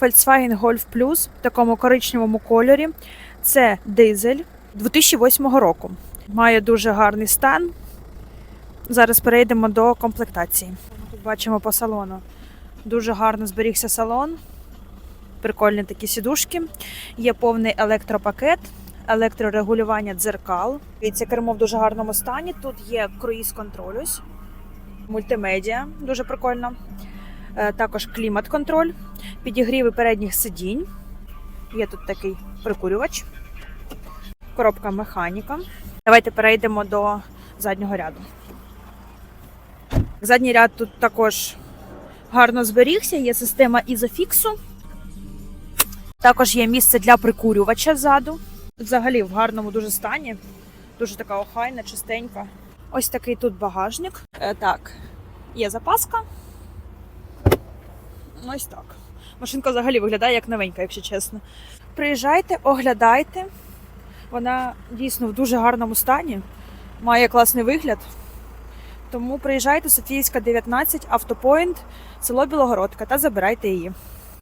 Volkswagen Golf Plus в такому коричневому кольорі. Це дизель 2008 року. Має дуже гарний стан. Зараз перейдемо до комплектації. Тут бачимо по салону. Дуже гарно зберігся салон. Прикольні такі сідушки. Є повний електропакет, електрорегулювання дзеркал. І це кермо в дуже гарному стані. Тут є круїз-контроль, ось, мультимедіа, дуже прикольно. Е, Також клімат-контроль, підігріви передніх сидінь. Є тут такий прикурювач, коробка механіка. Давайте перейдемо до заднього ряду. Задній ряд тут також гарно зберігся, є система ізофіксу. Також є місце для прикурювача ззаду. Взагалі в гарному дуже стані. Дуже така охайна, чистенька. Ось такий тут багажник. Е, так, є запаска. Ось так. Машинка взагалі виглядає як новенька, якщо чесно. Приїжджайте, оглядайте. Вона дійсно в дуже гарному стані, має класний вигляд. Тому приїжджайте Софійська 19, автопоінт, село Білогородка та забирайте її.